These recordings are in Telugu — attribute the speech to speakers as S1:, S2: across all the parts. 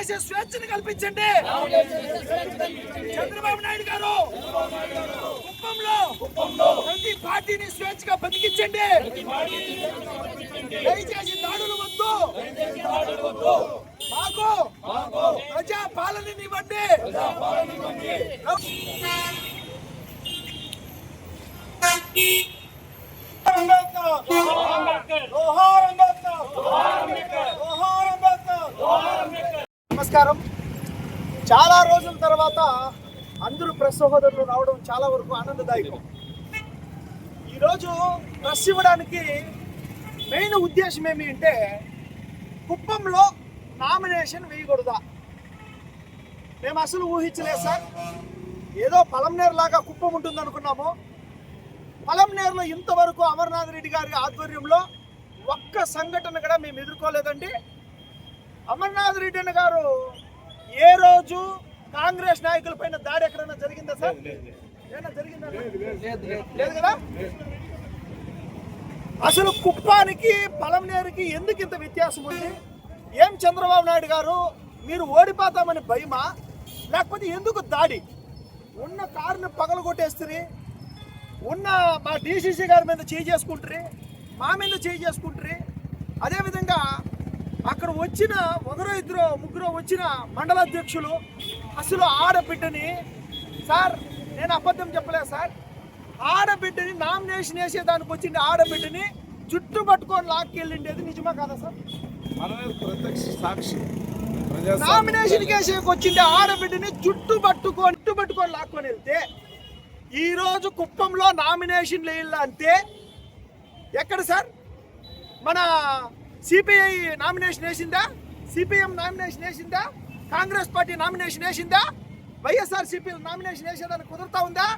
S1: చేసే స్వేచ్ఛను కల్పించండి. చంద్రబాబు నాయుడు గారు కుప్పంలో ప్రతి పార్టీని స్వేచ్ఛగా బతికించండి. దయచేసి దాడులు వద్దు. మాకు ప్రజా పాలననివ్వండి నమస్కారం చాలా రోజుల తర్వాత అందరూ ప్రెస్ సహోదరులు రావడం చాలా వరకు ఆనందదాయకం. ఈరోజు ప్రెస్ ఇవ్వడానికి మెయిన్ ఉద్దేశం ఏమి అంటే కుప్పంలో నామినేషన్ వేయకూడదా? మేము అసలు ఊహించలేదు సార్. ఏదో పలంనేరు లాగా కుప్పం ఉంటుంది అనుకున్నాము. పలంనేరులో ఇంతవరకు అమర్నాథ్ రెడ్డి గారి ఆధ్వర్యంలో ఒక్క సంఘటన కూడా మేము ఎదుర్కోలేదండి. అమర్నాథ్ రెడ్డి గారు ఏ రోజు కాంగ్రెస్ నాయకుల పైన దాడి ఎక్కడైనా జరిగిందా సార్? ఏమైనా జరిగిందా లేదు కదా? అసలు కుప్పానికి పలంనేరుకి ఎందుకు ఇంత వ్యత్యాసం ఉంది? ఏం చంద్రబాబు నాయుడు గారు మీరు ఓడిపోతామని భయమా? లేకపోతే ఎందుకు దాడి? ఉన్న కారుని పగలగొట్టేస్తుంది ఉన్న మా డీసీసీ గారి మీద చేయి చేసుకుంటారు మా మీద చేయి చేసుకుంటారు అదేవిధంగా అక్కడ వచ్చిన ఒకరో ఇద్దరు ముగ్గురు వచ్చిన మండల అధ్యక్షులు అసలు ఆడబిడ్డని సార్ నేను అబద్ధం చెప్పలేదు సార్. ఆడబిడ్డని నామినేషన్ వేసేదానికి వచ్చింది ఆడబిడ్డని జుట్టు పట్టుకొని లాక్కెళ్ళిండేది నిజమా కాదా సార్?
S2: మనమే ప్రత్యక్ష సాక్షి ప్రజా
S1: నామినేషన్ కేసేకి వచ్చింది ఆడబిడ్డని జుట్టు పట్టుకొని జుట్టు పట్టుకొని లాక్కొని వెళ్తే ఈ రోజు కుప్పంలో నామినేషన్ వేయాలంటే ఎక్కడ సార్? మన సిపిఐ నామినేషన్ వేసిందా? సిపిఎం నామినేషన్ వేసిందా? కాంగ్రెస్ పార్టీ నామినేషన్ వేసిందా? వైఎస్ఆర్ సిపి నామినేషన్ వేసేదాన్ని కుదురుతా ఉందా?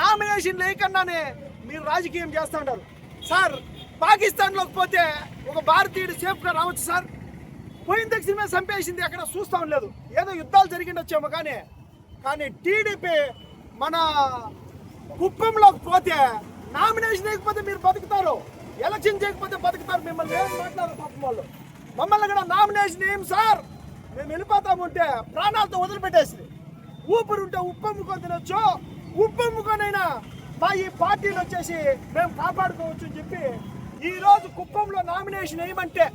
S1: నామినేషన్ లేకుండానే మీరు రాజకీయం చేస్తూ ఉంటారు సార్ పాకిస్తాన్లోకి పోతే ఒక భారతీయుడు సేఫ్గా రావచ్చు సార్. పోయిన తక్షణమే చంపేసింది అక్కడ చూస్తూ ఉండలేదు. ఏదో యుద్ధాలు జరిగిండొచ్చేమో కానీ కానీ టీడీపీ మన కుప్పంలోకి పోతే నామినేషన్ లేకపోతే మీరు బతుకుతారు. ఎలక్షన్ చేయకపోతే బతుకుతారు మిమ్మల్ని. ఏం మాట్లాడరు పాపం వాళ్ళు. మమ్మల్ని కూడా నామినేషన్ ఏం సార్? మేము వెళ్ళిపోతాము అంటే ప్రాణాలతో వదిలిపెట్టేసి ఊపిరి ఉంటే ఉప్పు తినొచ్చు ఉప్పమ్ముకొనైనా మా ఈ పార్టీని వచ్చేసి మేము కాపాడుకోవచ్చు అని చెప్పి ఈరోజు కుప్పంలో నామినేషన్ వేయమంటే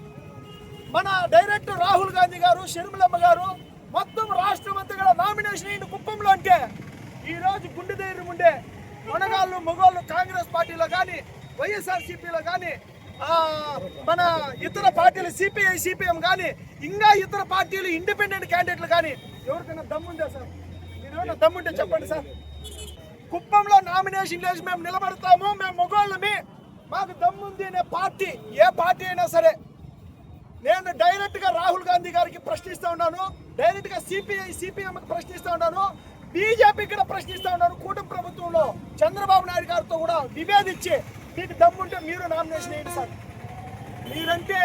S1: మన డైరెక్టర్ రాహుల్ గాంధీ గారు షర్మిలమ్మ గారు మొత్తం రాష్ట్రం అంతా కూడా నామినేషన్ అయిన కుప్పంలో అంటే ఈరోజు గుండె ధైర్యం ఉండే మొనగాళ్ళు మొగోళ్ళు కాంగ్రెస్ పార్టీలో కానీ వైఎస్ఆర్ సిపిలో కానీ మన ఇతర పార్టీలు సిపిఐ సిపిఎం కానీ ఇంకా ఇతర పార్టీలు ఇండిపెండెంట్ క్యాండిడేట్లు కానీ ఎవరికైనా దమ్ముందా సార్? మీరు ఏమైనా దమ్ముంటే చెప్పండి సార్. కుప్పంలో నామినేషన్ వేసి మేము నిలబడతాము మేము మొగోళ్ళమి. మాకు దమ్ముంది అనే పార్టీ ఏ పార్టీ అయినా సరే. నేను డైరెక్ట్గా రాహుల్ గాంధీ గారికి ప్రశ్నిస్తూ ఉన్నాను డైరెక్ట్గా సిపిఐ సిపిఎంకి ప్రశ్నిస్తూ ఉన్నాను బీజేపీ కూడా ప్రశ్నిస్తూ ఉన్నాను కూటమి ప్రభుత్వంలో చంద్రబాబు నాయుడు గారితో కూడా నివేదించి మీకు దమ్ముంటే మీరు నామినేషన్ వేయండి సార్. మీరంటే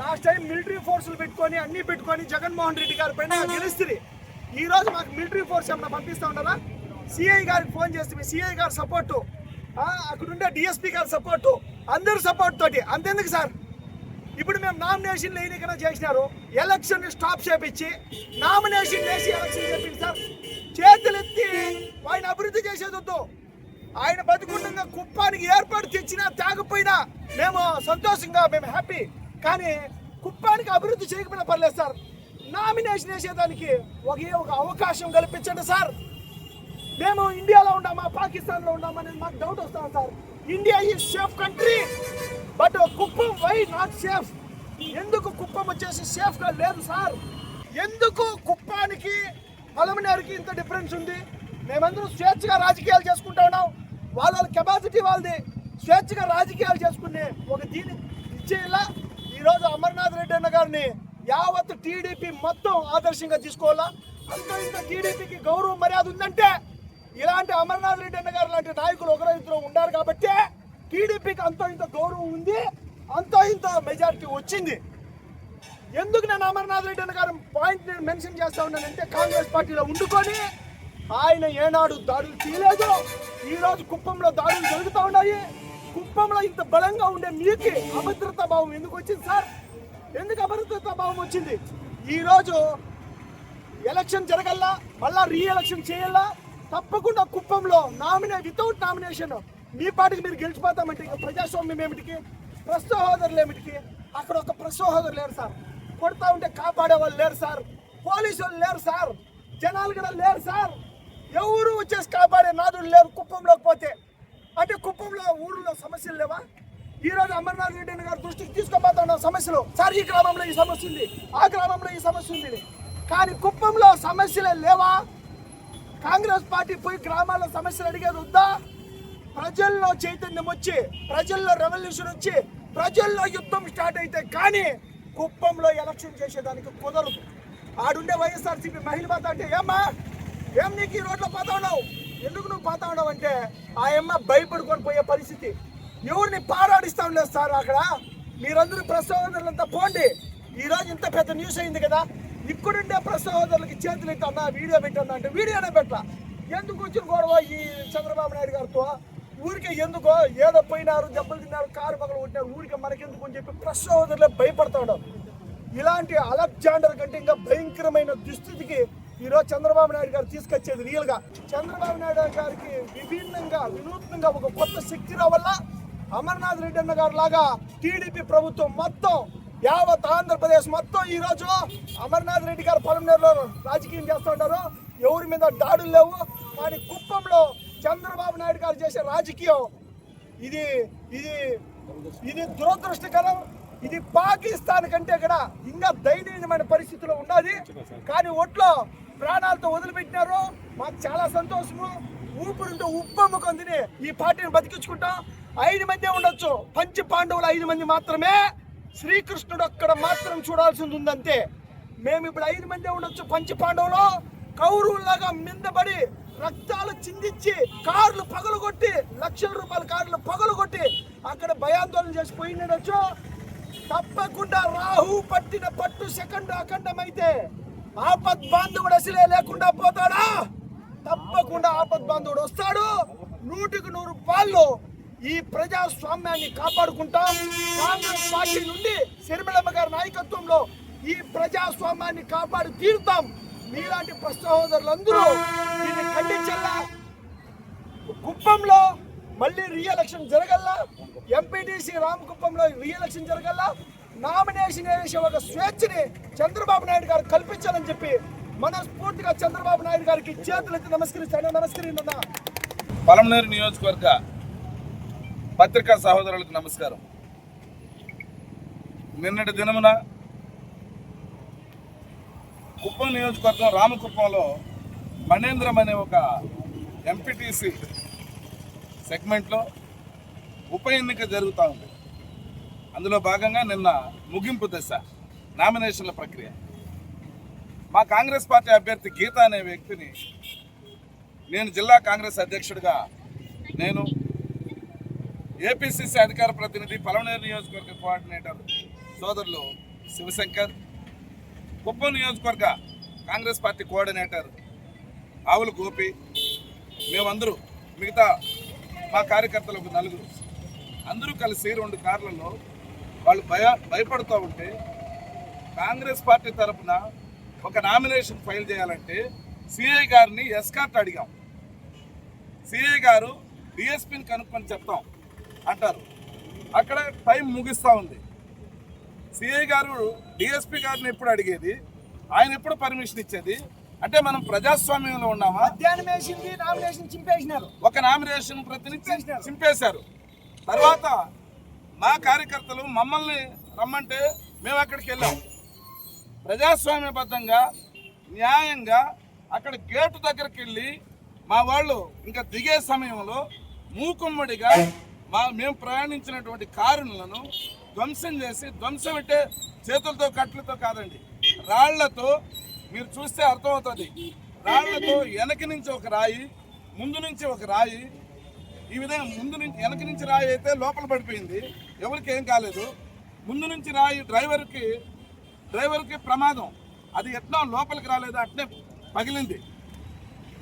S1: లాస్ట్ టైం మిలిటరీ ఫోర్సులు పెట్టుకొని అన్ని పెట్టుకొని జగన్మోహన్ రెడ్డి గారి పైన గెలుస్తుంది. ఈ రోజు మాకు మిలిటరీ ఫోర్స్ ఏమైనా పంపిస్తా ఉండాలా సిఐ గారికి ఫోన్ చేస్తే మీ సిఐ గారి సపోర్టు అక్కడ ఉండే డిఎస్పీ గారి సపోర్టు అందరి సపోర్ట్ తోటి. అంతెందుకు సార్? ఇప్పుడు మేము నామినేషన్ లేనికైనా చేసినారు. ఎలక్షన్ స్టాప్ చేపించి నామినేషన్ వేసి ఎలక్షన్ చేపించి సార్. చేతులెత్తి ఆయన అభివృద్ధి చేసేది వద్దు ఆయన బతుకుండగా కుప్పానికి ఏర్పాటు చేయకపోయినా మేము సంతోషంగా మేము హ్యాపీ కానీ కుప్పానికి అభివృద్ధి చేయకపోయినా పర్లేదు సార్. నామినేషన్ వేసేదానికి ఒకే ఒక అవకాశం కల్పించండి సార్. మేము ఇండియాలో ఉన్నామా పాకిస్తాన్లో ఉన్నామా అనేది మాకు డౌట్ వస్తాం సార్. ఇండియా ఈ safe country but Kuppam why not safe ఎందుకు కుప్పం వచ్చేసి సేఫ్గా లేదు సార్? ఎందుకు కుప్పానికి పలమనేరుకి ఇంత డిఫరెన్స్ ఉంది? మేమందరం స్వేచ్ఛగా రాజకీయాలు చేసుకుంటా ఉన్నాం. వాళ్ళ కెపాసిటీ వాళ్ళది. స్వేచ్ఛగా రాజకీయాలు చేసుకునే ఒక దీని ఇచ్చేలా ఈరోజు అమర్నాథ్ రెడ్డి అన్న గారిని యావత్ టీడీపీ మొత్తం ఆదర్శంగా తీసుకోవాలా? అంత ఇంత టీడీపీకి గౌరవం మర్యాద ఉందంటే ఇలాంటి అమర్నాథ్ రెడ్డి అన్న గారు లాంటి నాయకులు ఒకరో ఇద్దరు ఉన్నారు కాబట్టి టీడీపీకి అంతో ఇంత గౌరవం ఉంది అంతో ఇంత మెజారిటీ వచ్చింది. ఎందుకు నేను అమర్నాథ్ రెడ్డి అన్న గారు పాయింట్ నేను మెన్షన్ చేస్తా ఉన్నానంటే కాంగ్రెస్ పార్టీలో ఉండుకొని ఆయన ఏనాడు దాడులు తీయలేదు ఈరోజు కుప్పంలో దాడులు జరుగుతూ ఉన్నాయి. కుప్పంలో ఇంత బలంగా ఉండే మీకే అభద్రతా భావం ఎందుకు వచ్చింది సార్? ఎందుకు అభద్రతా భావం వచ్చింది? ఈరోజు ఎలక్షన్ జరగల్లా? మళ్ళా రీ ఎలక్షన్ చేయాలా తప్పకుండా కుప్పంలో నామినే వితౌట్ నామినేషన్ మీ పాటికి మీరు గెలిచిపోతామంటే ప్రజాస్వామ్యం ఏమిటికి? ప్రస్తుత హోదరులు ఏమిటికి? అక్కడ ఒక ప్రస్తుత హోదరు లేరు సార్. కొడతా ఉంటే కాపాడే వాళ్ళు లేరు సార్. పోలీసు వాళ్ళు లేరు సార్. జనాలు కూడా లేరు సార్. ఎవరు వచ్చేసి కాపాడే నాదుడు లేరు కుప్పంలోకి పోతే. అంటే కుప్పంలో ఊరిలో సమస్యలు లేవా? ఈ రోజు అమర్నాథ్ రెడ్డి గారు దృష్టికి తీసుకోబోతున్న సమస్యలు. సార్ ఈ గ్రామంలో ఈ సమస్య ఉంది. ఆ గ్రామంలో ఈ సమస్య ఉంది. కానీ కుప్పంలో సమస్యలే లేవా? కాంగ్రెస్ పార్టీ పోయి గ్రామాల్లో సమస్యలు అడిగేది వద్దా? ప్రజల్లో చైతన్యం వచ్చి ప్రజల్లో రెవల్యూషన్ వచ్చి ప్రజల్లో యుద్ధం స్టార్ట్ అయితే కానీ కుప్పంలో ఎలక్షన్ చేసేదానికి కుదరదు. ఆడుండే వైఎస్ఆర్సీపీ మహిళ పాత అంటే ఏమ్మా ఏం నీకు ఈ రోడ్లో పోతా ఉన్నావు? ఎందుకు నువ్వు పోతా ఉన్నావు అంటే ఆ అమ్మ భయపడుకొని పోయే పరిస్థితి. ఎవరిని పారాడిస్తా ఉండలేదు సార్ అక్కడ. మీరందరూ ప్రెస్ సహోదరులంతా పోండి. ఈ రోజు ఇంత పెద్ద న్యూస్ అయింది కదా. ఇక్కడుండే ప్రెస్ సహోదరులకి చేతులు ఎట్టన్నా వీడియో పెట్టన్నా అంటే వీడియోనే పెట్ట ఎందుకు వచ్చిన గొడవ ఈ చంద్రబాబు నాయుడు గారితో? ఊరికే ఎందుకో? ఏదో పోయినారు దెబ్బలు తిన్నారు కారు పగలు కొట్టినారు ఊరికే మనకెందుకు అని చెప్పి ప్రెస్ సహోదరులే భయపడతాడు ఇలాంటి అలెగ్జాండర్ కంటే ఇంకా భయంకరమైన దుస్థితికి ఈరోజు చంద్రబాబు నాయుడు గారు తీసుకొచ్చేది రియల్గా. చంద్రబాబు నాయుడు గారికి విభిన్నంగా వినూత్నంగా ఒక కొత్త శక్తి వల్ల అమర్నాథ్ రెడ్డి అన్న గారు లాగా టీడీపీ ప్రభుత్వం మొత్తం యావత్ ఆంధ్రప్రదేశ్ మొత్తం ఈ రోజు అమర్నాథ్ రెడ్డి గారు పొలంనేరులో రాజకీయం చేస్తుంటారు ఎవరి మీద దాడులు లేవు. కానీ కుప్పంలో చంద్రబాబు నాయుడు గారు చేసే రాజకీయం ఇది ఇది ఇది దురదృష్టకరం. ఇది పాకిస్తాన్ కంటే కూడా ఇంకా దయనీయమైన పరిస్థితిలో ఉన్నది. కానీ ఒట్లో ప్రాణాలతో వదిలిపెట్టినారు మాకు చాలా సంతోషము. ఊపిరితో ఉప్పమ్ముకొని తిని ఈ పార్టీని బతికించుకుంటాం. ఐదు మందే ఉండొచ్చు. పంచ పాండవులు ఐదు మంది మాత్రమే శ్రీకృష్ణుడు అక్కడ మాత్రం చూడాల్సింది ఉందంతే. మేము ఇప్పుడు ఐదు మందే ఉండొచ్చు పంచ పాండవులు. కౌరవుల్లాగా మిందబడి రక్తాలు చిందించి కార్లు పగలగొట్టి లక్షల రూపాయల కార్లు పగలగొట్టి అక్కడ భయాందోళన చేసి పోయినడొచ్చు తప్పకుండా రాహు పట్టిన పట్టు సెకండ్ అఖండమైతే ఆపద్ బాంధవుడు అసలే లేకుండా పోతాడా? తప్పకుండా ఆపద్ బాంధవుడు వస్తాడు. నూటికి నూరు పాళ్ళు ఈ ప్రజాస్వామ్యాన్ని కాపాడుకుంటాం. కాంగ్రెస్ పార్టీ నుండి శర్మిళమ్మ గారి నాయకత్వంలో ఈ ప్రజాస్వామ్యాన్ని కాపాడి తీరుతాం. మీలాంటి సహోదరులందరూ దీన్ని ఖండించల్లా? కుప్పంలో మళ్ళీ రీఎలక్షన్ జరగల్లా? ఎంపీటీసీ రామకుప్పంలో రీఎలక్షన్ జరగల్లా? నామినేషన్ వేసే ఒక స్వేచ్ఛని చంద్రబాబు నాయుడు గారు కల్పించాలని చెప్పి మనస్ఫూర్తిగా చంద్రబాబు నాయుడు గారికి చేతులెత్తి నమస్కరిస్తాను. నమస్కరించన్నా
S2: పలమనేరు నియోజకవర్గ పత్రికా సహోదరులకు నమస్కారం. నిన్నటి దినమున కుప్పం నియోజకవర్గం రామకుప్పంలో మణేంద్రం అనే ఒక ఎంపీటీసీ సెగ్మెంట్లో ఉప ఎన్నిక జరుగుతూ ఉంది. అందులో భాగంగా నిన్న ముగింపు దశ నామినేషన్ల ప్రక్రియ. మా కాంగ్రెస్ పార్టీ అభ్యర్థి గీత అనే వ్యక్తిని నేను జిల్లా కాంగ్రెస్ అధ్యక్షుడిగా నేను ఏపీసీసీ అధికార ప్రతినిధి పలమనేరు నియోజకవర్గ కోఆర్డినేటర్ సోదరులు శివశంకర్ కుప్పం నియోజకవర్గ కాంగ్రెస్ పార్టీ కోఆర్డినేటర్ ఆవుల గోపి మేమందరూ మిగతా మా కార్యకర్తలు ఒక నలుగురు. అందరూ కలిసి రెండు కార్లలో వాళ్ళు భయ భయపడుతూ ఉంటే కాంగ్రెస్ పార్టీ తరపున ఒక నామినేషన్ ఫైల్ చేయాలంటే సిఐ గారిని ఎస్కార్ట్ అడిగాం. సిఐ గారు డిఎస్పీని కనుక్కొని చెప్తాం అంటారు. అక్కడ టైం ముగిస్తూ ఉంది. సిఐ గారు డిఎస్పీ గారిని ఎప్పుడు అడిగేది? ఆయన ఎప్పుడు పర్మిషన్ ఇచ్చేది? అంటే మనం ప్రజాస్వామ్యంలో ఉన్నామా?
S1: నామినేషన్ చింపేసినారు.
S2: ఒక నామినేషన్ ప్రతినిధి చింపేశారు. తర్వాత మా కార్యకర్తలు మమ్మల్ని రమ్మంటే మేము అక్కడికి వెళ్ళాం. ప్రజాస్వామ్యబద్ధంగా న్యాయంగా అక్కడ గేటు దగ్గరికి వెళ్ళి మా వాళ్ళు ఇంకా దిగే సమయంలో మూకుమ్మడిగా మా మేము ప్రయాణించినటువంటి కారులను ధ్వంసం చేసి ధ్వంసం అంటే చేతులతో కట్లతో కాదండి రాళ్ళతో మీరు చూస్తే అర్థమవుతుంది. రాళ్ళతో వెనక నుంచి ఒక రాయి ముందు నుంచి ఒక రాయి ఈ విధంగా ముందు నుంచి వెనక నుంచి రాయి అయితే లోపల పడిపోయింది. ఎవరికి ఏం కాలేదు. ముందు నుంచి రాయి డ్రైవర్కి డ్రైవర్కి ప్రమాదం. అది ఎట్లా లోపలికి రాలేదు అట్నే పగిలింది.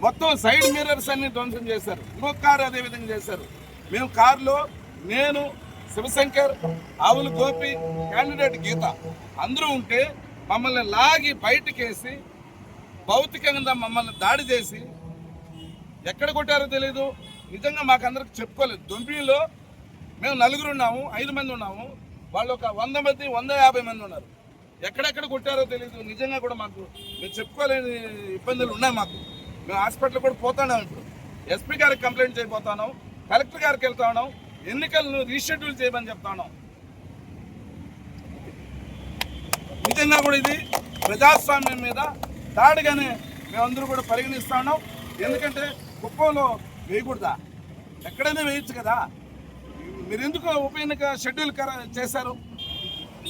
S2: మొత్తం సైడ్ మిర్రర్స్ అన్ని ధ్వంసం చేశారు. ఇంకొక కారు అదే విధంగా చేశారు. మేము కారులో నేను శివశంకర్ ఆవుల గోపి క్యాండిడేట్ గీత అందరూ ఉంటే మమ్మల్ని లాగి బయటకేసి భౌతికంగా మమ్మల్ని దాడి చేసి ఎక్కడ కొట్టారో తెలియదు నిజంగా మాకందరికి చెప్పుకోలేదు. దొంపిలో మేము నలుగురు ఉన్నాము ఐదు మంది ఉన్నాము. వాళ్ళు ఒక వంద మంది వంద యాభై మంది ఉన్నారు. ఎక్కడెక్కడ కొట్టారో తెలియదు నిజంగా కూడా మాకు మేము చెప్పుకోలేని ఇబ్బందులు ఉన్నాయి మాకు. మేము హాస్పిటల్ కూడా పోతున్నాం ఇప్పుడు. ఎస్పీ గారికి కంప్లైంట్ చేయబోతున్నాం కలెక్టర్ గారికి వెళ్తా ఉన్నాం ఎన్నికలను రీషెడ్యూల్ చేయమని చెప్తా ఉన్నాం. నిజంగా కూడా ఇది ప్రజాస్వామ్యం మీద దాడిగానే మేమందరూ కూడా పరిగణిస్తా ఉన్నాం. ఎందుకంటే కుప్పంలో వేయకూడదా? ఎక్కడైనా వేయచ్చు కదా? మీరు ఎందుకు ఉప ఎన్నిక షెడ్యూల్ కర- చేశారు?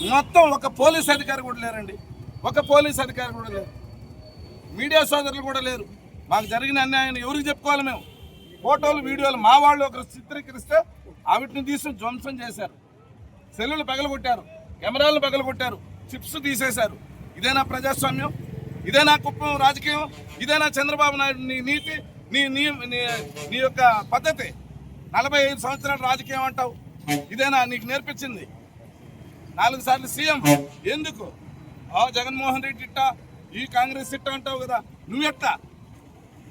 S2: మొత్తం ఒక పోలీస్ అధికారి కూడా లేరండి. ఒక పోలీస్ అధికారి కూడా లేరు. మీడియా సోదరులు కూడా లేరు. మాకు జరిగిన అన్యాయాన్ని ఎవరికి చెప్పుకోవాలి మేము? ఫోటోలు వీడియోలు మా వాళ్ళు ఒకరు చిత్రీకరిస్తే అవిటిని తీసి ధ్వంసం చేశారు. సెల్లులు పగలగొట్టారు. కెమెరాలు పగలగొట్టారు. చిప్స్ తీసేశారు. ఇదేనా ప్రజాస్వామ్యం? ఇదేనా కుప్పం రాజకీయం? ఇదేనా చంద్రబాబు నాయుడు నీతి? నీ నీ నీ- యొక్క పద్ధతి. నలభై ఐదు సంవత్సరాలు రాజకీయం అంటావు. ఇదేనా నీకు నేర్పించింది? నాలుగు సార్లు సీఎం. ఎందుకు? ఆ జగన్మోహన్ రెడ్డి ఇట్టా ఈ కాంగ్రెస్ ఇట్టా అంటావు కదా. నువ్వెట్టా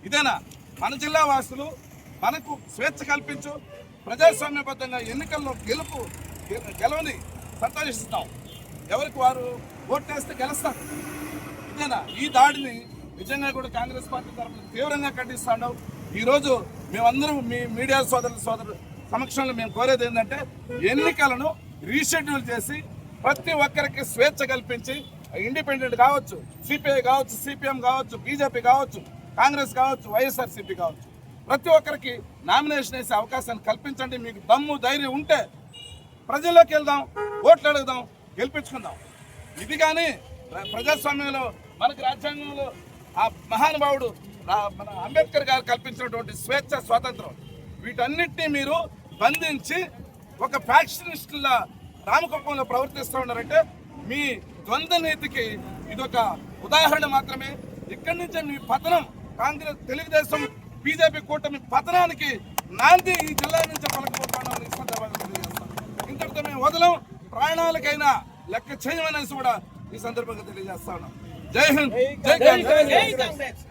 S2: ఇదేనా? మన జిల్లా వాసులు మనకు స్వేచ్ఛ కల్పించు ప్రజాస్వామ్యబద్ధంగా ఎన్నికల్లో గెలుపు గెలవని సంతోషిస్తాం ఎవరికి వారు ఓటేస్తే గెలుస్తారు. ఇదేనా? ఈ దాడిని నిజంగా కూడా కాంగ్రెస్ పార్టీ తరఫున తీవ్రంగా ఖండిస్తాం ఈరోజు మేమందరం మీ మీడియా సోదరుల సోదరు సమక్షంలో మేము కోరేది ఏంటంటే ఎన్నికలను రీషెడ్యూల్ చేసి ప్రతి ఒక్కరికి స్వేచ్ఛ కల్పించి ఇండిపెండెంట్ కావచ్చు సిపిఐ కావచ్చు సిపిఎం కావచ్చు బీజేపీ కావచ్చు కాంగ్రెస్ కావచ్చు వైఎస్ఆర్సీపీ కావచ్చు. ప్రతి ఒక్కరికి నామినేషన్ వేసే అవకాశాన్ని కల్పించండి. మీకు దమ్ము ధైర్యం ఉంటే ప్రజల్లోకి వెళ్దాం ఓట్లు అడుగుదాం గెలిపించుకుందాం. ఇది కానీ ప్రజాస్వామ్యంలో మనకు రాజ్యాంగంలో ఆ మహానుభావుడు మన అంబేద్కర్ గారు కల్పించినటువంటి స్వేచ్ఛ స్వాతంత్రం వీటన్నిటినీ మీరు బంధించి ఒక ఫ్యాక్షనిస్టుల రామకుప్పంలో ప్రవర్తిస్తూ ఉన్నారంటే మీ ద్వంద్వ నీతికి ఇదొక ఉదాహరణ మాత్రమే. ఇక్కడి నుంచే మీ పతనం కాంగ్రెస్ తెలుగుదేశం బీజేపీ కూటమి పతనానికి నాంది ఈ జిల్లా నుంచి పలకపోతున్నామని ఈ సందర్భంగా తెలియజేస్తాం ఇంతటితో మేము వదలం. ప్రాణాలకైనా లెక్క చేయమనేసి కూడా ఈ సందర్భంగా తెలియజేస్తా ఉన్నాం. జై హింద్ జై కాంగ్రెస్